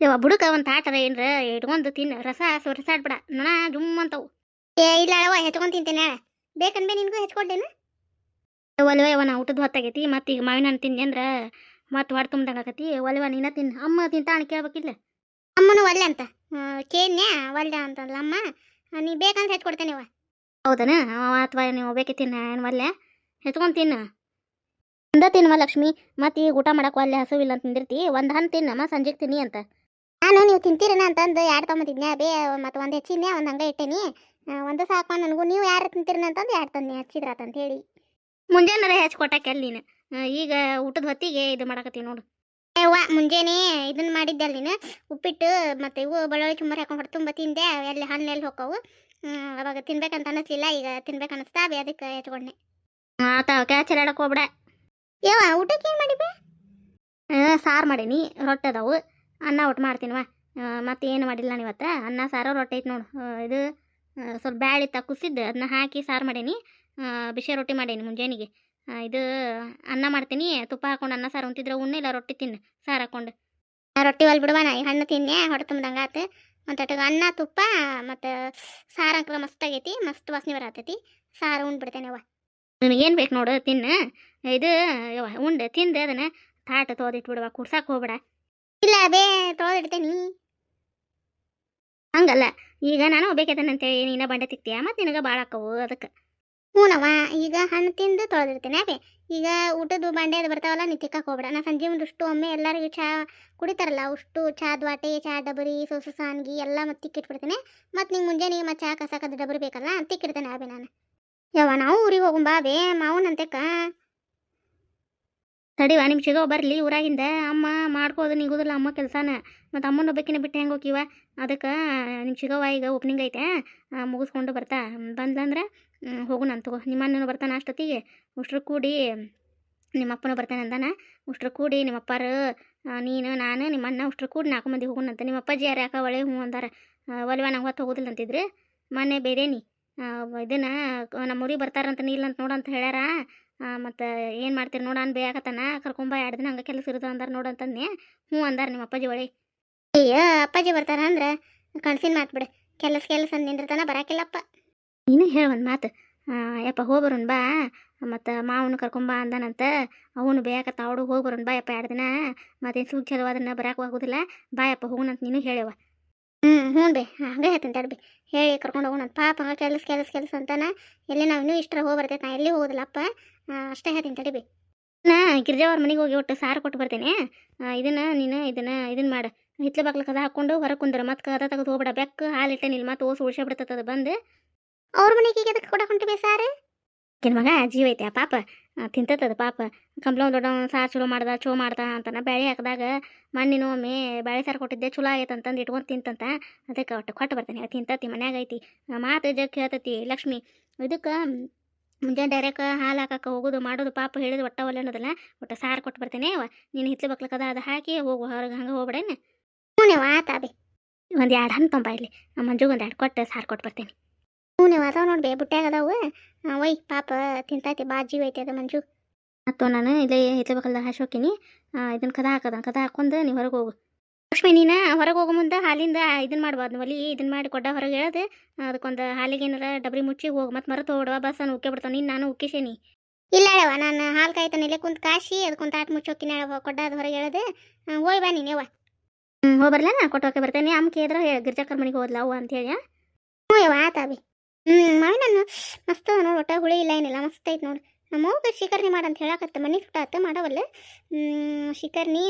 ಯವ್ವ ಬುಡಕ ಒಂದು ತಾಟದ ಏನ್ರ? ಇಟ್ಕೊಂಡು ತಿನ್ನ. ರಸ ಸುರಸಾಡ್ಬಿಡ ನೊಣ ಜುಮ್ ಅಂತವು. ಏ ಇಲ್ಲ ಅವ ಹೆಚ್ಕೊಂಡ್ ತಿಂತೇನೆ ಬೇಕನ್ಬೇ ನಿನ್ಗೂ ಹೆಚ್ಕೊಡ್ಲೇನು? ಒಲ್ವ ಯವ್ವ ನಾ ಊಟದ ಹೊತ್ತಾಗೈತಿ. ಮತ್ತೆ ಈಗ ಮಾವಿನ ಹಣ್ಣು ತಿಂದೆ ಅಂದ್ರ ಮತ್ತೆ ಹೊಡೆ ತುಂಬ್ದಂಗೆ ಆಕತಿ ಒಲ್ವ ನೀನ ತಿನ್ ಅಮ್ಮ ತಿಂತಾಣ ಕೇಳ್ಬೇಕಿಲ್ಲ. ಅಮ್ಮನೂ ಒಲ್ಲೆ ಅಂತ. ಕೇನ್ಯ? ಒಲ್ಲೆ ಅಂತಲ್ಲ ಅಮ್ಮ. ನೀ ಬೇಕಂದ್ರೆ ಹೆಚ್ಕೊಡ್ತೇನೆ ಇವ ಹೌದನ? ಅಥವಾ ನೀವು ಬೇಕೆ ತಿನ್ನ. ಏನು ಒಲ್ಲೆ? ಹೆಚ್ಕೊಂಡು ತಿನ್ನ. ಒಂದ ತಿನ್ನುವ ಲಕ್ಷ್ಮಿ. ಮತ್ತೆ ಈಗ ಊಟ ಮಾಡಕ್ಕೆ ಒಲ್ಲೆ ಹಸುವಿಲ್ಲ ಅಂತ ತಿಂದಿರ್ತಿ ಒಂದು ಹಣ್ಣು ತಿನ್ನಮ್ಮ ಸಂಜೆಗೆ ತಿನ್ನಿ ಅಂತ. ನಾನು ನೀವು ತಿಂತೀರೇನ ಅಂತಂದು ಎರಡು ತೊಗೊಂಬಂದಿದ್ನೆ ಬೇ ಮತ್ತು ಒಂದು ಹೆಚ್ಚಿನ ಒಂದು ಹಂಗೆ ಇಟ್ಟೇನಿ. ಒಂದು ಸಾಕು ನನಗೂ. ನೀವು ಯಾರು ತಿಂತೀರೇನ ಅಂತಂದು ಎರಡು ತಂದು ಹಚ್ಚಿದ್ರಾತ ಅಂತ ಹೇಳಿ. ಮುಂಜಾನೆ ಹೆಚ್ಚು ಕೊಟ್ಟಾಕೆ ಅಲ್ಲಿ ನೀನು. ಈಗ ಊಟದ ಹೊತ್ತಿಗೆ ಇದು ಮಾಡಕತ್ತೀವಿ ನೋಡು. ಏವಾ ಮುಂಜಾನೆ ಇದನ್ನ ಮಾಡಿದ್ದೆ ನೀನು. ಉಪ್ಪಿಟ್ಟು ಮತ್ತು ಇವು ಬೆಳ್ಳುಳ್ಳಿ ಚುಮ್ಮರಿ ಹಾಕೊಂಡು ಹೊಟ್ಟು ತುಂಬ ತಿಂದೆ. ಎಲ್ಲಿ ಹಣ್ಣು ಎಲ್ಲಿ ಹೋಕ್ಕವು. ಹ್ಮ್, ಅವಾಗ ತಿನ್ಬೇಕಂತ ಅನ್ನಿಸ್ಲಿಲ್ಲ. ಈಗ ತಿನ್ಬೇಕು ಅನ್ನಿಸ್ತಾ. ಬೇ ಅದಕ್ಕೆ ಹೆಚ್ಕೊಂಡೆ ಆತ ಕ್ಯಾಚರ್ ಹೋಗ್ಬಿಡ. ಯವ್ವ ಊಟಕ್ಕೆ ಏನು ಮಾಡಿಬೆ ಸಾರು ಮಾಡೀನಿ. ರೊಟ್ಟಿ ಅದಾವು. ಅನ್ನ ಒಟ್ಟು ಮಾಡ್ತೀನಿವ? ಮತ್ತು ಏನು ಮಾಡಿಲ್ಲ ನಾನು ಇವತ್ತು ಅನ್ನ, ಸಾರು, ರೊಟ್ಟಿ ಐತೆ ನೋಡು. ಇದು ಸ್ವಲ್ಪ ಬ್ಯಾಳಿ ಕುಸಿದ್ದು ಅದನ್ನ ಹಾಕಿ ಸಾರು ಮಾಡೀನಿ. ಬಿಸಿ ರೊಟ್ಟಿ ಮಾಡೀನಿ ಮುಂಜಾನೆಗೆ. ಇದು, ಅನ್ನ ಮಾಡ್ತೀನಿ. ತುಪ್ಪ ಹಾಕೊಂಡು ಅನ್ನ, ಸಾರು ಉಂತಿದ್ರೆ ಉಣ್ಣಿಲ್ಲ ರೊಟ್ಟಿ ತಿನ್ನು, ಸಾರು ಹಾಕೊಂಡು. ರೊಟ್ಟಿ ಒಲ್ ಬಿಡುವ ನಾ ಈ ಹಣ್ಣು ತಿನ್ನೆ ಹೊಟ್ಟೆ ತುಂಬಿದಂಗೆ ಆತು. ಮತ್ತು ಅನ್ನ, ತುಪ್ಪ, ಮತ್ತು ಸಾರು ಅಂಕಲ ಮಸ್ತ್ ಆಗೈತಿ, ಮಸ್ತ್ ವಾಸನೆ ಬರತೈತಿ. ಸಾರು ಉಂಡ್ಬಿಡ್ತೇನೆ ಅವ್ವ ನಿನಗೇನು ಬೇಕು ನೋಡು, ತಿನ್ನು. ಇದು ಉಂಡು, ತಿಂದು ಅದನ್ನು. ತಾಟ ತೋದಿಟ್ಬಿಡುವ ಕುಡ್ಸಕ್ಕೆ ಹೋಗ್ಬೇಡ. ಇಲ್ಲ, ಬೇ ತೊಳೆದಿಡ್ತೇನಿ ಹಂಗಲ್ಲ, ಈಗ ನಾನು ಬೇಕೈತೇನೆ ಅಂತೇಳಿ ನೀನು ಬಂಡೆ ತಿಕ್ತೀಯ? ಮತ್ತು ನಿನಗೆ ಭಾಳ ಆಕ್ಕವು ಅದಕ್ಕೆ. ಹ್ಞೂನವ್ವ ಈಗ ಹಣ್ಣು ತಿಂದು ತೊಳೆದಿಡ್ತೇನೆ ಅಬೇ ಈಗ ಊಟದ ಬಾಂಡೆ ಅದು ಬರ್ತಾವಲ್ಲ, ನೀ ತಿಕ್ಕಕ್ಕೆ ಹೋಗ್ಬೇಡ. ನಾ ಸಂಜೆ ಅಷ್ಟು ಒಮ್ಮೆ ಎಲ್ಲರಿಗೂ ಚಾ ಕುಡಿತಾರಲ್ಲ ಅಷ್ಟು ಚಾ ದ್ವಾಟೆ, ಚಾ ಡಬರಿ, ಸೊಸು, ಸಾನ್ಗಿ ಎಲ್ಲ ಮತ್ತೆ ತಿಕ್ಕಿಟ್ಬಿಡ್ತೇನೆ. ಮತ್ತು ನಿಂಗೆ ಮುಂಜಾನೆ ಮತ್ತೆ ಚಹಾ ಕಸಕದ ಡಬರಿ ಬೇಕಲ್ಲ ತಿಕ್ಕಿಡ್ತೇನೆ ಅಬೇ ನಾನು? ಯವ್ವ, ನಾವು ಊರಿಗೆ ಹೋಗುಂಬಾ ಬೇ, ಮಾವನಂತೆಕ್ಕ. ತಡಿವ ನಿಮ್ಮ ಸಿಗೋ ಬರಲಿ ಊರಾಗಿಂದ. ಅಮ್ಮ ಮಾಡ್ಕೋದು ನಿಗುದಿಲ್ಲ ಅಮ್ಮ ಕೆಲಸನ. ಮತ್ತು ಅಮ್ಮನ ಒಬ್ಬಕಿನ ಬಿಟ್ಟು ಹೆಂಗೆ ಹೋಗಿವ ಅದಕ್ಕೆ ನಿಮ್ಮ ಸಿಗೋವ ಈಗ ಓಪನಿಂಗ್ ಐತೆ. ಮುಗಿಸ್ಕೊಂಡು ಬರ್ತಾ. ಬಂದ್ಲಂದ್ರೆ ಹೋಗು ನಾನು ತಗೋ. ನಿಮ್ಮ ಅಣ್ಣನೂ ಬರ್ತಾನೆ ಅಷ್ಟೊತ್ತಿಗೆ. ಉಷ್ಟ್ರು ಕೂಡಿ ನಿಮ್ಮ ಅಪ್ಪನೂ ಬರ್ತಾನೆ ಅಂದಾನ. ಉಷ್ಟ್ರು ಕೂಡಿ ನಿಮ್ಮ ಅಪ್ಪಾರು ನೀನು, ನಾನು, ನಿಮ್ಮ ಅಣ್ಣ ಉಷ್ಟ್ರು ಕೂಡಿ ನಾಲ್ಕು ಮಂದಿ ಹೋಗೋಣಂತ ನಿಮ್ಮ ಅಪ್ಪಾಜಿ ಯಾರು, ಯಾಕೆ ಒಳ್ಳೆ ಹ್ಞೂ ಅಂದಾರ? ಒಲಿವ ಒಲ್ವ, ನಂಗೆ ಹೊತ್ತು ಹೋಗೋದಿಲ್ಲ ಅಂತಿದ್ರು. ಮೊನ್ನೆ ಬೇರೇನಿ ಇದನ್ನು ನಮ್ಮ ಊರಿಗೆ ಬರ್ತಾರಂತ ನೀಲ್ಲ ಅಂತ ನೋಡಂತ ಹೇಳ್ಯಾರ. ಮತ್ತು ಏನು ಮಾಡ್ತೀರಿ ನೋಡ ಅನ್ ಬೇಕತ್ತಾನ ಕರ್ಕೊಂಬ ಎರಡು ದಿನ ಹಂಗೆ ಕೆಲಸ ಇರೋದು ಅಂದಾರ ನೋಡು ಅಂತಂದೆ ಹ್ಞೂ ಅಂದಾರ ನಿಮ್ಮ ಅಪ್ಪಾಜಿ ಒಳಿ ಅಯ್ಯೋ, ಅಪ್ಪಾಜಿ ಬರ್ತಾರ ಅಂದ್ರೆ ಕಣ್ಸಿನ ಮಾತು ಬಿಡಿ. ಕೆಲಸ ಕೆಲಸ ನಿಂದಿರ್ತಾನ ಬರಾಕಿಲ್ಲಪ್ಪ. ನೀನು ಹೇಳ ಒಂದು ಮಾತು. ಯಪ್ಪ ಹೋಗ್ಬರೋನ್ ಬಾ. ಮತ್ತು ಮಾವನು ಕರ್ಕೊಂಬ ಅಂದಾನಂತ. ಅವನು ಬೇಕತ್ತ ಅವಡು ಹೋಗ್ಬರೋನ್ ಬಾ ಯಪ್ಪ, ಎರಡು ದಿನ. ಮತ್ತೇನು ಸುಖ ಚಲೋ ಅದನ್ನ ಬರಾಕ್ ಆಗೋದಿಲ್ಲ. ಬಾ ಯಪ್ಪ ಹೋಗುನಂತ ನೀನು ಹೇಳವ ಹ್ಞೂ ಹ್ಞೂ ರೀ. ಹಂಗೆ ಹೇಳ್ತೀನಿ ತಡ್ಬಿ ಹೇಳಿ ಕರ್ಕೊಂಡು ಹೋಗೋಣ ಪಾಪ ಹಂಗೆ ಕೆಲಸ ಕೆಲಸ ಕೆಲಸ ಅಂತಾನ. ಎಲ್ಲಿ ನಾವು ಇನ್ನೂ ಇಷ್ಟರ ಹೋಗಿ ಬರ್ತೈತೆ ನಾ ಎಲ್ಲಿ ಹೋಗೋದಿಲ್ಲಪ್ಪ. ಅಷ್ಟೇ ಹೇಳ್ತೀನಿ ತಡಿಬಿ ನಾ ಗಿರ್ಜಾವ್ರ ಮನೆಗೆ ಹೋಗಿ ಒಟ್ಟು ಸಾರು ಕೊಟ್ಟು ಬರ್ತೇನೆ. ಇದನ್ನು ನೀನು ಇದನ್ನ ಇದನ್ನ ಮಾಡು. ಹಿತ್ಲ ಬಾಗ್ಲ ಕದ ಹಾಕೊಂಡು ಹೊರಗೆ ಕುಂದ್ರ. ಮತ್ತೆ ಕದ ತೆಗೆದು ಹೋಗ್ಬೇಡ. ಬೆಕ್ಕ ಹಾಲು ಇಟ್ಟೆ ನಿಲ್ ಮತ್ತೆ ಓಸು ಉಳ್ಸೇ ಅದು ಬಂದು. ಅವ್ರ ಮನೆಗೆ ಈಗ ಅದಕ್ಕೆ ಕೊಡಕ್ಕೆ ಹೊಂಟಿವಿ ಸಾರು? ಕೆಲ ಮಗ ಜೀವ ಐತೆ ಆ ಪಾಪ. ಆ, ತಿಂತತದ ಪಾಪ. ಕಂಪ್ಲ ದೊಡ್ಡ ಸಾರು ಚಲೋ ಮಾಡ್ದ ಚಲೋ ಮಾಡ್ದ ಅಂತಾನೆ ಬೆಳೆ ಹಾಕಿದಾಗ ಮಣ್ಣಿನ ಒಮ್ಮೆ ಬೆಳೆ ಸಾರು ಕೊಟ್ಟಿದ್ದೆ ಚಲೋ ಆಗೈತೆ ಅಂತಂದು ಇಟ್ಕೊಂಡು ತಿಂತಂತ. ಅದಕ್ಕೆ ಒಟ್ಟು ಕೊಟ್ಟು ಬರ್ತೇನೆ ತಿಂತತಿ ಮನ್ಯಾಗ ಐತಿ. ಮಾತು ಜಗ್ ಹೇಳ್ತತಿ ಲಕ್ಷ್ಮಿ ಇದಕ್ಕೆ ಮುಂಜಾನೆ ಡೈರೆಕ್ಟ್ ಹಾಲು ಹಾಕಕ್ಕೆ ಹೋಗೋದು ಮಾಡೋದು ಪಾಪ ಹೇಳಿದ್ರು ಒಟ್ಟ ಒಲೆ ಅನ್ನೋದಲ್ಲ ಒಟ್ಟು ಸಾರು ಕೊಟ್ಟು ಬರ್ತೇನೆ ಅವ ನೀನು ಹಿತ್ಲು ಬಕ್ಲಕ್ಕದ ಅದು ಹಾಕಿ ಹೋಗು ಹೊರಗೆ ಹಂಗೆ ಹೋಗ್ಬೇಡೇನೆ? ಹ್ಞೂ ಆತ ಬೇ ಒಂದು ಎರಡು ಹಣ್ಣು ತೊಂಬ ಇಲ್ಲಿ. ಮಂಜುಗೆ ಒಂದು ಎರಡು ಕೊಟ್ಟು ಸಾರು ಕೊಟ್ಟು ಬರ್ತೇನೆ. ಹ್ಞೂ ಅದಾವ ನೋಡಿ ಬೇ ಬುಟ್ಟ್ಯಾಗ ಅದಾವ. ಒಯ್ ಪಾಪ ತಿಂತೈತಿ ಬಾಜಿ ಐತೆ ಅದು ಮಂಜು. ಮತ್ತು ನಾನು ಇಲ್ಲೇ ಎತ್ತಬೇಕಲ್ಲ ಬೇಕಲ್ಲ ಹಾಶೋಕಿನಿ ಇದನ್ನ ಕದ ಹಾಕದ ಕದ ಹಾಕೊಂಡು ನೀವು ಹೊರಗೆ ಹೋಗು. ಲಕ್ಷ್ಮಿ ನೀನು ಹೊರಗೆ ಹೋಗೋ ಮುಂದೆ ಹಾಲಿಂದ ಇದನ್ನ ಮಾಡ್ಬಾರ್ದು ಒಲಿ ಇದನ್ನ ಮಾಡಿ ಕೊಡ ಹೊರಗೆ ಹೇಳದೆ. ಅದಕ್ಕೊಂದು ಹಾಲಿಗೆ ಏನಾರ ಡಬ್ರಿ ಮುಚ್ಚಿ ಹೋಗಿ ಮತ್ತೆ ಮರ ಹೊಡವ ಬಸ್ ನಾನು ಉಕ್ಕೆ ಬಿಡ್ತಾವ ನೀನು ನಾನು ಉಕ್ಕಿಸೇನಿ. ಇಲ್ಲ ಹೇಳವ ನಾನು ಹಾಲು ಕಾಯ್ತಾನೆ ಇಲ್ಲೇ ಕುಂತ ಕಾಶಿ ಅದಕ್ಕೊಂದು ತಾಟ್ ಮುಚ್ಚೋಕಿನ ಹೇಳವ ಕೊಡ್ಡ ಅದು ಹೊರಗೆ ಹೇಳದೆ. ಹೋಯ್ ಬಾ ನೀನು ಯವ್ವ. ಹ್ಞೂ ಹೋಗಿ ಬರಲ್ಲ ನಾ ಕೊಟ್ಟೋಕೆ ಬರ್ತೇನೆ ಅಮ್ಮ ಕೇಳಿದ್ರೆ ಗಿರ್ಜಾಕರ್ ಮನೆಗೆ ಹೋದ್ಲ ಅವ ಅಂತ ಹೇಳಿ ಹ್ಞೂ ಯವ್ವ ಆತಾವಿ ಹ್ಞೂ ಮಾವಿನ ಹಣ್ಣು ಮಸ್ತ್ ನೋಡು, ಒಟ್ಟ ಹುಳಿ ಇಲ್ಲ ಏನಿಲ್ಲ, ಮಸ್ತ್ ಐತೆ ನೋಡಿ. ನಮ್ಮ ಹೋಗಿ ಶಿಕರ್ನಿ ಮಾಡಂತ ಹೇಳಕತ್ತ, ಮನೆ ಸುಟ್ಟಾತ ಮಾಡವಲ್ಲ. ಶಿಕರ್ನಿ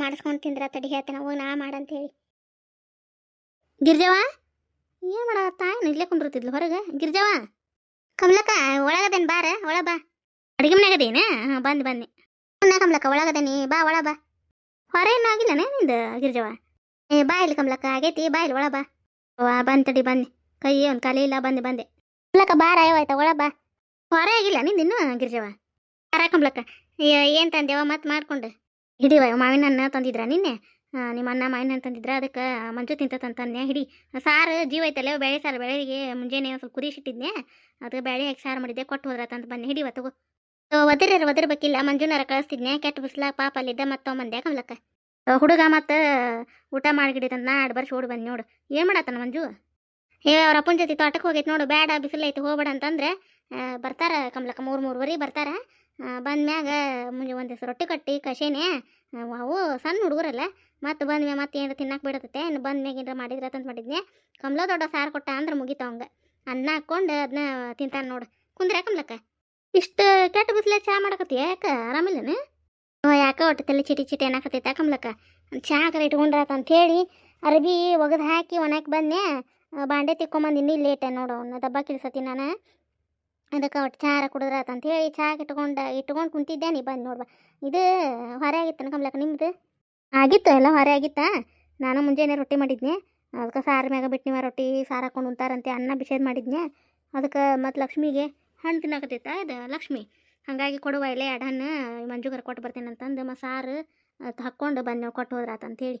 ಮಾಡಿಸ್ಕೊಂಡು ತಿಂದ್ರ ತಡಿ ಹೇಳ್ತೇನೆ, ಹೋಗಿ ನಾ ಮಾಡಂತ ಹೇಳಿ. ಗಿರ್ಜವ? ಏನು ಮಾಡತ್ತ ಇಲ್ಲೇ ಕುಂದಿರ್ತಿದ್ಲು ಹೊರಗೆ? ಗಿರ್ಜವ? ಕಮಲಕ್ಕ, ಒಳಗದೇನು ಬಾರ, ಒಳ ಬಾ. ಅಡುಗೆ ಮನೆಗದೇನ ಹಾಂ, ಬಂದು ಬನ್ನಿ ಹುಣ್ಣ ಕಮಲಕ್ಕ ಒಳಗದೇನಿ ಬಾ, ಒಳ ಬಾ. ಹೊರ ಏನೂ ಆಗಿಲ್ಲನೇ ನಿಂದು, ಗಿರ್ಜವ? ಏ, ಬಾ ಇಲ್ಲಿ ಕಮಲಕ್ಕ, ಆಗೈತಿ, ಬಾ ಇಲ್ಲಿ, ಒಳ ಬಾ. ಬಂದು ತಡಿ ಬನ್ನಿ ಕೈ ಒಂದು ಕಾಲಿ ಇಲ್ಲ, ಬಂದು, ಬಂದೆ. ಕಮಲಕ್ಕ ಬಾರ ಆಯ್ತಾ, ಒಳ ಬಾ. ಹೊರ ಆಗಿಲ್ಲ, ನಿಂದು ಇನ್ನೂ ಗಿರ್ಜವ ಕಮಲಕ್ಕ ಏನು ತಂದೆವ ಮತ್ತೆ ಮಾಡ್ಕೊಂಡು? ಹಿಡಿವ ಮಾವಿನ ಹಣ್ಣು ತಂದಿದ್ರ ನಿನ್ನೆ? ನಿಮ್ಮ ಅಣ್ಣ ಮಾವಿನ ತಂದಿದ್ರ? ಅದಕ್ಕೆ ಮಂಜು ತಿಂತಂತಂದೆ ಹಿಡಿ. ಸಾರು ಜೀವ ಐತಲ್ಲ, ಬೇಳೆ ಸಾರು ಬೆಳೆಗೆ ಮುಂಜಾನೆ ಸ್ವಲ್ಪ ಕುದಿಸಿಟ್ಟಿದ್ನೆ ಅದಕ್ಕೆ ಬೇಳೆ ಹಾಕಿ ಸಾರು ಮಾಡಿದ್ದೆ, ಕೊಟ್ಟು ಹೋದ್ರತಂತ ಬನ್ನಿ, ಹಿಡಿವ, ತಗೋ. ಒದರ ಒದರ್ಬೇಕಿಲ್ಲ ಮಂಜುನಾರ ಕಳಿಸ್ತಿದ್ನೆ ಕೆಟ್ಟ ಬಿಸ್ಲಾಗ ಪಾಪ ಅಲ್ಲಿದ್ದ ಮತ್ತೊಮ್ಮಂದೆ ಕಮಲಕ್ಕ ಹುಡುಗ ಮತ್ತೆ ಊಟ ಮಾಡಿಗಿಡಿತಂತ ನಾಡ್ ಬರ್ಸಿ ಓಡಿ ಬಂದು ನೋಡು. ಏನು ಮಾಡತ್ತಾನ ಮಂಜು? ಏ, ಅವ್ರ ಅಪ್ಪನ ಜೊತೆ ತೋಟಕ್ಕೆ ಹೋಗೈತೆ ನೋಡು, ಬೇಡ ಬಿಸಿಲು ಐತಿ ಹೋಗ್ಬೇಡ ಅಂತಂದ್ರೆ ಬರ್ತಾರೆ ಕಮ್ಲಕ್ಕ, ಮೂರು ಮೂರುವರೆ ಬರ್ತಾರ. ಬಂದ್ಮ್ಯಾಗ ಮುಂಜೆ ಒಂದು ದಿವಸ ರೊಟ್ಟಿ ಕಟ್ಟಿ, ಕಷೇನೆ ಅವು ಸಣ್ಣ ಹುಡುಗರಲ್ಲ, ಮತ್ತು ಬಂದ್ಮ್ಯಾಗ ಮತ್ತೆ ಏನಾರ ತಿನ್ನಕ್ಕೆ ಬಿಡತೈತೆ ಇನ್ನು ಬಂದ್ಮ್ಯಾಗ ಏನಾರ ಮಾಡಿದ್ರೆ ಅಂತ ಮಾಡಿದ್ನೆ. ಕಮಲ ದೊಡ್ಡ ಸಾರು ಕೊಟ್ಟ ಅಂದ್ರೆ ಮುಗಿತ ಅವಂಗ. ಅನ್ನ ಹಾಕ್ಕೊಂಡು ಅದನ್ನ ತಿಂತಾನೆ ನೋಡು. ಕುಂದ್ರೆ ಕಮ್ಲಕ್ಕ? ಇಷ್ಟು ಕೆಟ್ಟ ಬಿಸಿಲೆ ಚಾ ಮಾಡಕತ್ತಿ, ಯಾಕ? ಆರಾಮಿಲ್ಲನ? ಯಾಕ ಒಟ್ಟು ತಲೆ ಚಿಟಿ ಚಿಟಿ ಅನ್ನಕತ್ತೈತ ಕಮ್ಲಕ್ಕ. ಚಾ ಕರೆ ಇಟ್ಕೊಂಡ್ರಾತ ಅಂತೇಳಿ, ಅರ್ಬಿ ಒಗೆದು ಹಾಕಿ ಒಣಕ್ಕೆ ಬಂದೆ ಬಾಂಡೆ ತಿಕ್ಕೊಂಬಂದು ಇನ್ನೂ ಲೇಟೆ ನೋಡು ಅವನ್ನ ದಬ್ಬ ಕಿಲ್ಸತಿ ನಾನು. ಅದಕ್ಕೆ ಒಟ್ಟು ಚಾರ ಅಂತ ಹೇಳಿ ಚಾ ಇಟ್ಕೊಂಡು ಇಟ್ಕೊಂಡು ಕುಂತಿದ್ದೆ ನೀ ಬಂದು ನೋಡ್ಬಾ. ಇದು ಹೊರೆ ಆಗಿತ್ತು ಕಮ್ಲಕ್ಕ ನಿಮ್ದು? ಆಗಿತ್ತು, ಎಲ್ಲ ಹೊರೆ ಆಗಿತ್ತಾ? ನಾನು ಮುಂಜಾನೆ ರೊಟ್ಟಿ ಮಾಡಿದ್ನೆ. ಅದಕ್ಕೆ ಸಾರು ಮ್ಯಾಗ ಬಿಟ್ಟು ರೊಟ್ಟಿ, ಸಾರು ಹಾಕೊಂಡು ಉಂತಾರಂತೆ ಅನ್ನ ಬಿಸೇದು ಮಾಡಿದ್ನೆ. ಅದಕ್ಕೆ ಮತ್ತು ಲಕ್ಷ್ಮಿಗೆ ಹಣ್ಣು ತಿನ್ನಕತ್ತೈತ ಇದು ಲಕ್ಷ್ಮಿ, ಹಾಗಾಗಿ ಕೊಡುವ ಇಲ್ಲೇ ಎರಡು ಹಣ್ಣು ಮಂಜುಗರ ಕೊಟ್ಟು ಬರ್ತೀನಿ ಅಂತಂದು ಮ ಸಾರು ಹಾಕ್ಕೊಂಡು ಬಂದು ಕೊಟ್ಟು ಹೋದ್ರಾತ ಅಂತೇಳಿ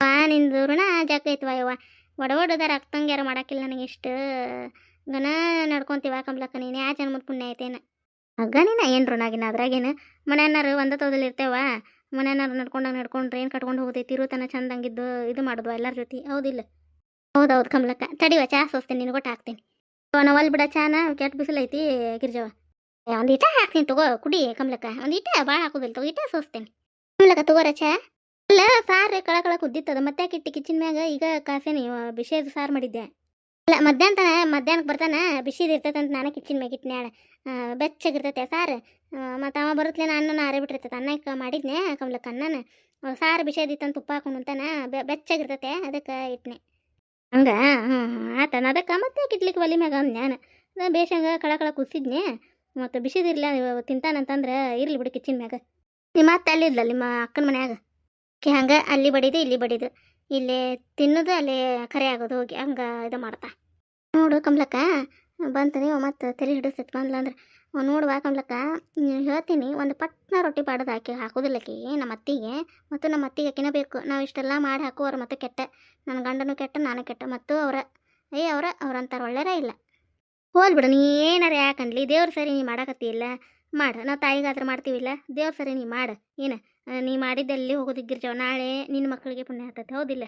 ಆ ನಿಂದು ಋಣ ಜಾಕೈತ್ವ ಯವ್ವ? ಒಡ ಒಡದಾರ ಅಕ್ಕಂಗ್ಯಾರ ಮಾಡಾಕಿಲ್ಲ ನನಗೆ ಇಷ್ಟು. ಗನ ನಡ್ಕೊಂತೀವ ಕಂಬ್ಲಕ್ಕ ನೀನು ಯಾ ಜನ್ಮದ ಪುಣ್ಯ ಐತೇನ ಅಗ್ಗನಿನ ನೀನ ಏನು ಋಣಾಗಿನ? ಅದ್ರಾಗೇನು? ಮನೆಯನ್ನಾರು ಒಂದ ತೋದಲ್ಲಿ ಇರ್ತೇವ? ಮನೆಯನ್ನಾರು ನಡ್ಕೊಂಡಾಗ ನಡ್ಕೊಂಡ್ರೆ ಏನು ಕಟ್ಕೊಂಡು ಹೋಗ್ತೈತಿ ಇರುತನ ಚಂದಂಗಿದ್ದು ಇದು ಮಾಡಿದ್ವ ಎಲ್ಲರ ಜೊತೆ? ಹೌದಿಲ್ಲ. ಹೌದೌದು ಕಮ್ಲಕ್ಕ ತಡಿವ ಚಾ ಸೋಸ್ತೀನಿ, ನಿನಗೆ ಕೊಟ್ಟು ಹಾಕ್ತೀನಿ. ನಾವಲ್ಲಿ ಬಿಡ ಚಾನ, ಕೆಟ್ಟ ಬಿಸಿಲು ಐತಿ ಗಿರ್ಜವ ಒಂದು ಇಟ ಹಾಕ್ತೀನಿ ತಗೋ, ಕುಡಿ ಕಂಬಲಕ್ಕ ಒಂದು ಇಟ ಭಾಳ ಹಾಕೋದಿಲ್ಲ ತಗೋ ಇಟ ಸೋಸ್ತೇನೆ. ಕಂಬಲಕ್ಕ ತಗೋರ ಚಾ? ಅಲ್ಲ ಸಾರು ಕಳ ಕಳ ಕುದ್ದಿತ್ತದ ಮತ್ತೆ ಕಿಟ್ಟಿ ಕಿಚನ್ ಮ್ಯಾಗ? ಈಗ ಕಾಸೇನಿ ಬಿಸಿದು ಸಾರು ಮಾಡಿದ್ದೆ. ಅಲ್ಲ ಮಧ್ಯಾಹ್ನ ಮಧ್ಯಾಹ್ನಕ್ಕೆ ಬರ್ತಾನ? ಬಿಸಿದು ಇರ್ತೈತೆ ಅಂತ ನಾನು ಕಿಚನ್ ಮ್ಯಾಗ ಇಟ್ನ್ಯಾಳ ಬೆಚ್ಚಗಿರ್ತೈತೆ ಸಾರು. ಮತ್ತು ಅವ ಬರುತ್ತಲೇ ಅನ್ನ ಆರೇ ಬಿಟ್ಟಿರ್ತೈತೆ ಅನ್ನಕ್ಕೆ ಮಾಡಿದ್ನೆ, ಕಮ್ಲಕ್ಕೆ ಅನ್ನನ. ಸಾರು ಬಿಸಿದಿತ್ತಂತ ತುಪ್ಪ ಹಾಕೊಂಡು ಅಂತಾನ ಬೆಚ್ಚಗಿರ್ತೈತೆ, ಅದಕ್ಕೆ ಇಟ್ನೆ. ಹಂಗ? ಹ್ಞೂ ಆತನ ಅದಕ್ಕೆ ಮತ್ತೆ ಕಿಟ್ಲಿಕ್ಕೆ ಒಲಿ ಮ್ಯಾಗ ಅಂದ್ ನಾನು? ಬೇಷಂಗ ಕಳ ಕಳ ಕುಸಿದ್ನೆ ಮತ್ತು ಬಿಸಿದಿರ್ಲ, ತಿಂತಾನಂತಂದ್ರೆ ಇರ್ಲಿ ಬಿಡು ಕಿಚನ್ ಮ್ಯಾಗ. ನಿಮ್ಮ ಅತ್ತೆ ಅಲ್ಲಿದ್ಲ ನಿಮ್ಮ ಅಕ್ಕನ ಮನ್ಯಾಗ? ಆಕಿ ಹಂಗೆ ಅಲ್ಲಿ ಬಡಿದು ಇಲ್ಲಿ ಬಡಿದು. ಇಲ್ಲಿ ತಿನ್ನೋದು ಅಲ್ಲಿ ಕರೆ ಆಗೋದು, ಹೋಗಿ ಹಂಗೆ ಇದು ಮಾಡ್ತಾ. ನೋಡು ಕಮಲಕ್ಕ ನೀವು ಮತ್ತೆ ತಲೆ ಹಿಡಿಸ್ತೈತೆ ಬಂದ್ಲ ಅಂದ್ರೆ. ನೋಡುವ ಕಮ್ಲಕ್ಕ ಹೇಳ್ತೀನಿ ಒಂದು ಪಟ್ನ ರೊಟ್ಟಿ ಪಾಡೋದು ಹಾಕಿ ಹಾಕೋದಿಲ್ಲಕಿ ನಮ್ಮ ಅತ್ತಿಗೆ. ಮತ್ತು ನಮ್ಮ ಅತ್ತಿಗೆ ಅಕ್ಕಿನ ಬೇಕು. ನಾವು ಇಷ್ಟೆಲ್ಲ ಮಾಡಿ ಹಾಕುವವ್ರು ಮತ್ತೆ ಕೆಟ್ಟ. ನನ್ನ ಗಂಡನು ಕೆಟ್ಟ, ನಾನು ಕೆಟ್ಟ, ಮತ್ತು ಅವರ, ಏ ಅವರ ಅವ್ರಂತಾರ ಒಳ್ಳೆಯರ ಇಲ್ಲ. ಹೋಲ್ಬಿಡು ನೀ ಏನಾರ ಯಾಕನ್ಲಿ ದೇವ್ರ ಸರಿ ನೀ ಮಾಡಕತ್ತಿ ಇಲ್ಲ? ಮಾಡು. ನಾವು ತಾಯಿಗಾದ್ರೆ ಮಾಡ್ತೀವಿಲ್ಲ ದೇವ್ರ ಸರಿ ನೀ ಮಾಡು. ಏನು? ನೀ ಮಾಡಿದ್ದಲ್ಲಿ ಹೋಗೋದಿಗ್ಗಿರ್ಜವ ನಾಳೆ ನಿನ್ನ ಮಕ್ಕಳಿಗೆ ಪುಣ್ಯ ಆಗ್ತೈತೆ, ಹೌದಿಲ್ಲ?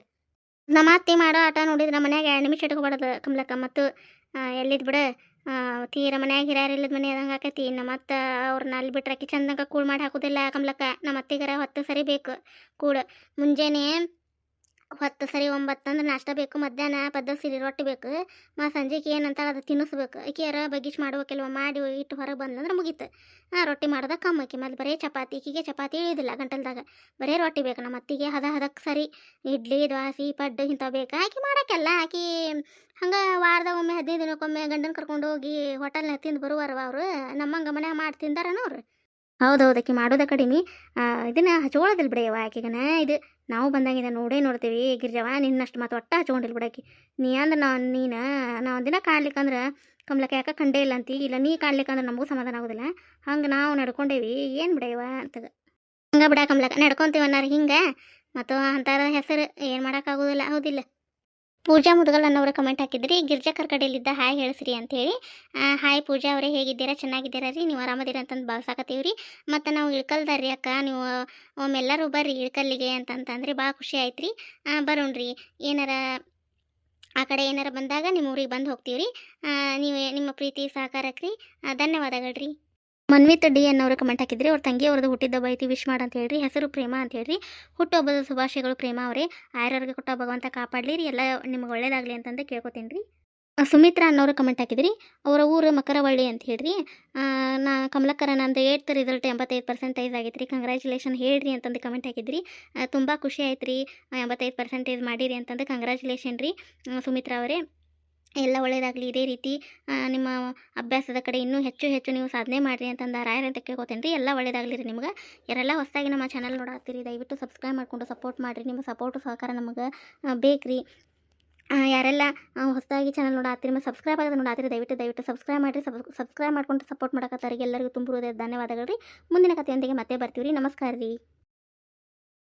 ನಮ್ಮ ಅತ್ತಿ ಮಾಡೋ ಆಟ ನೋಡಿದ್ರೆ ನಮ್ಮ ಮನ್ಯಾಗ ಎರಡು ನಿಮಿಷ ಇಟ್ಕೊಬಾರ್ದು ಕಮ್ಲಕ್ಕ, ಮತ್ತು ಎಲ್ಲಿದ್ ಬಿಡ? ತೀರ ಮನ್ಯಾಗ ಹಿರಿಯರ್ ಇಲ್ಲದ ಮನೆ ಅದಂಗೆ ಆಕೈತಿ, ನಮ್ಮ ಅತ್ತ ಅವ್ರನ್ನ ಅಲ್ಲಿ ಬಿಟ್ರೆ ಚಂದಂಗೆ ಚಂದಂಗ ಕೂಳ್ ಮಾಡಿ ಹಾಕೋದಿಲ್ಲ ಕಮಲಕ್ಕ, ನಮ್ಮ ಅತ್ತಿಗರ ಹೊತ್ತು ಸರಿ ಬೇಕು, ಕೂಡ. ಮುಂಜಾನೆ ಹೊತ್ತು ಸರಿ ಒಂಬತ್ತು ಅಂದ್ರೆ ನಾಷ್ಟ ಬೇಕು, ಮಧ್ಯಾಹ್ನ ಪದ್ದ ಸಿರಿ ರೊಟ್ಟಿ ಬೇಕು, ಮಾ ಸಂಜೆಗೆ ಏನಂತಾಳೆ ಅದು ತಿನ್ನಿಸ್ಬೇಕು. ಆಕಿಯಾರ ಬಗ್ಗಿಸ್ ಮಾಡ್ಬೇಕಲ್ವ ಮಾಡಿ ಇಟ್ಟು ಹೊರಗೆ ಬಂದಂದ್ರೆ ಮುಗೀತು. ಹಾಂ ರೊಟ್ಟಿ ಮಾಡ್ದ ಕಮ್ಮಿ ಮತ್ತೆ ಬರೀ ಚಪಾತಿ, ಈಕಿಗೆ ಚಪಾತಿ ಇಳಿದಿಲ್ಲ ಗಂಟಲ್ದಾಗ. ಬರೀ ರೊಟ್ಟಿ ಬೇಕು ನಮ್ಮ ಅತ್ತಿಗೆ, ಹದ ಹದಕ್ಕೆ ಸರಿ ಇಡ್ಲಿ, ದ್ವಾಸಿ, ಪಡ್ಡು ಇಂಥವು ಬೇಕು. ಆಕೆ ಮಾಡೋಕ್ಕೆಲ್ಲ, ಆಕೆ ಹಂಗೆ ವಾರದಾಗ ಒಮ್ಮೆ ಹದಿನೈದು ದಿನಕ್ಕೊಮ್ಮೆ ಗಂಡನ ಕರ್ಕೊಂಡು ಹೋಗಿ ಹೋಟೆಲ್ನಾಗ ತಿಂದು ಬರುವಾರವ ಅವರು. ನಮ್ಮಂಗೆ ಮನೆ ಮಾಡಿ ತಿಂದಾರನ ಅವ್ರು. ಹೌದೌದು ಆಕಿ ಮಾಡೋದ ಕಡಿಮೆ. ಇದನ್ನ ಹಚ್ಕೊಳ್ಳೋದಿಲ್ಲ ಬಿಡೆಯವ ಆಕೆಗನ ಇದು ನಾವು ಬಂದಾಗಿಂದ ನೋಡೇ ನೋಡ್ತೀವಿ. ಗಿರ್ಜವ ನಿನ್ನಷ್ಟು ಮತ್ತು ಒಟ್ಟ ಹಚ್ಕೊಂಡಿಲ್ಲ ಬಿಡಾಕಿ ನೀ ಅಂದ್ರೆ ನಾ ನೀನು ನಾ ಒಂದಿನ ಕಾಣ್ಲಿಕ್ಕಂದ್ರೆ ಕಮ್ಲಕ್ಕ ಯಾಕೆ ಕಂಡೇ ಇಲ್ಲ ಅಂತಿ. ಇಲ್ಲ ನೀ ಕಾಣ್ಲಿಕ್ಕಂದ್ರೆ ನಮಗೂ ಸಮಾಧಾನ ಆಗೋದಿಲ್ಲ. ಹಂಗೆ ನಾವು ನಡ್ಕೊಂಡೇವಿ. ಏನು ಬಿಡೆಯವ ಅಂತಗ. ಹಂಗೆ ಬಿಡ ಕಮಲಕ್ಕ, ನಡ್ಕೊಂತೀವಿ ಅನ್ನಾರ ಹಿಂಗೆ. ಮತ್ತು ಅಂತಾರ ಹೆಸರು, ಏನು ಮಾಡೋಕ್ಕಾಗೋದಿಲ್ಲ ಹೌದಿಲ್ಲ. ಪೂಜಾ ಮುದ್ಗಲ್ ಅನ್ನೋರು ಕಮೆಂಟ್ ಹಾಕಿದ್ರಿ. ಗಿರ್ಜಾ ಕರ್ಕಡೆಯಲ್ಲಿದ್ದ ಹಾಯ್ ಹೇಳಿಸ್ರಿ ಅಂತೇಳಿ. ಹಾಯ್ ಪೂಜಾ ಅವರೇ, ಹೇಗಿದ್ದೀರಾ? ಚೆನ್ನಾಗಿದ್ದೀರಾ ರೀ? ನೀವು ಆರಾಮದಿರ ಅಂತಂದು ಭಾವಿಸಾಕತ್ತೀವಿ ರೀ ಮತ್ತು ನಾವು ಇಳ್ಕಲ್ದಾರ್ರಿ ಅಕ್ಕ. ನೀವು ಒಮ್ಮೆಲ್ಲರೂ ಬರ್ರಿ ಇಳ್ಕಲ್ಲಿಗೆ ಅಂತಂತಂದ್ರೆ ಭಾಳ ಖುಷಿ ಆಯ್ತು ರೀ ಬರೋಣ್ರಿ. ಏನಾರ ಆ ಕಡೆ ಏನಾರ ಬಂದಾಗ ನಿಮ್ಮ ಊರಿಗೆ ಬಂದು ಹೋಗ್ತೀವಿ ರೀ ನೀವು, ನಿಮ್ಮ ಪ್ರೀತಿ ಸಹಕಾರಕ್ಕೆ ರೀ ಧನ್ಯವಾದಗಳು ರೀ ಮನ್ವಿತ್ ಡಿ ಅನ್ನೋರು ಕಮೆಂಟ್ ಹಾಕಿದ್ರಿ. ಅವ್ರ ತಂಗಿ ಅವ್ರದ್ದು ಹುಟ್ಟಿದ ಐತಿ ವಿಶ್ ಮಾಡ ಅಂತ ಹೇಳ್ರಿ. ಹೆಸರು ಪ್ರೇಮ ಅಂತ ಹೇಳ್ರಿ. ಹುಟ್ಟುಹಬ್ಬದ ಶುಭಾಶಯಗಳು ಪ್ರೇಮ ಅವರೇ. ಆಯರವ್ರಿಗೆ ಕೊಟ್ಟ ಭಗವಂತ ಕಾಪಾಡಲಿ ರೀ ಎಲ್ಲ ನಿಮ್ಗೆ ಒಳ್ಳೇದಾಗಲಿ ಅಂತಂದು ಕೇಳ್ಕೊತೀನಿ ರೀ ಸುಮಿತ್ರಾ ಅನ್ನೋರು ಕಮೆಂಟ್ ಹಾಕಿದ್ರಿ. ಅವರ ಊರು ಮಕರವಳ್ಳಿ ಅಂತ ಹೇಳ್ರಿ. ನಾ ಕಮಲಕರ ನಂದು ಏಯ್ತ್ ರಿಸಲ್ಟ್ ಎಂಬತ್ತೈದು ಪರ್ಸೆಂಟೇಜ್ ಆಗೈತೆ ರೀ ಕಂಗ್ರ್ಯಾಚುಲೇಷನ್ ಹೇಳ್ರಿ ಅಂತಂದು ಕಮೆಂಟ್ ಹಾಕಿದ್ರಿ. ತುಂಬ ಖುಷಿ ಆಯ್ತು ರೀ ಎಂಬತ್ತೈದು ಪರ್ಸೆಂಟೇಜ್ ಮಾಡಿರಿ ಅಂತಂದು ಕಂಗ್ರ್ಯಾಚುಲೇಷನ್ ರೀ. ಸುಮಿತ್ರಾ ಅವರೇ. ಎಲ್ಲ ಒಳ್ಳೆಯದಾಗಲಿ ಇದೇ ರೀತಿ ನಿಮ್ಮ ಅಭ್ಯಾಸದ ಕಡೆ ಇನ್ನೂ ಹೆಚ್ಚು ಹೆಚ್ಚು ನೀವು ಸಾಧನೆ ಮಾಡಿರಿ ಅಂತಂದ ರಾಯರಂತ ಕೇಳ್ಕೊತೇನೆ ರೀ ಎಲ್ಲ ಒಳ್ಳೆಯದಾಗಲಿ ರೀ ನಿಮ್ಗೆ. ಯಾರೆಲ್ಲ ಹೊಸದಾಗಿ ನಮ್ಮ ಚಾನಲ್ ನೋಡತ್ತೀರಿ, ದಯವಿಟ್ಟು ಸಬ್ಸ್ಕ್ರೈಬ್ ಮಾಡಿಕೊಂಡು ಸಪೋರ್ಟ್ ಮಾಡಿರಿ. ನಿಮ್ಮ ಸಪೋರ್ಟು ಸಹಕಾರ ನಮಗೆ ಬೇಕು ರೀ ಯಾರೆಲ್ಲ ಹೊಸದಾಗಿ ಚಾನಲ್ ನೋಡಾತ್ತೀರಿ ಮತ್ತು ಸಬ್ಸ್ಕ್ರೈಬ್ ಆಗೋದು ನೋಡಾತ್ತೀರಿ, ದಯವಿಟ್ಟು ದಯವಿಟ್ಟು ಸಬ್ಸ್ಕ್ರೈಬ್ ಮಾಡಿರಿ. ಸಬ್ಸ್ಕ್ರೈಬ್ ಮಾಡ್ಕೊಂಡು ಸಪೋರ್ಟ್ ಮಾಡಕತ್ತಾರಿಗೆ ಎಲ್ಲರಿಗೂ ತುಂಬ ಹೃದಯದ ಧನ್ಯವಾದಗಳು ರೀ. ಮುಂದಿನ ಕಥೆಯೊಂದಿಗೆ ಮತ್ತೆ ಬರ್ತೀವಿ ರೀ ನಮಸ್ಕಾರ ರೀ.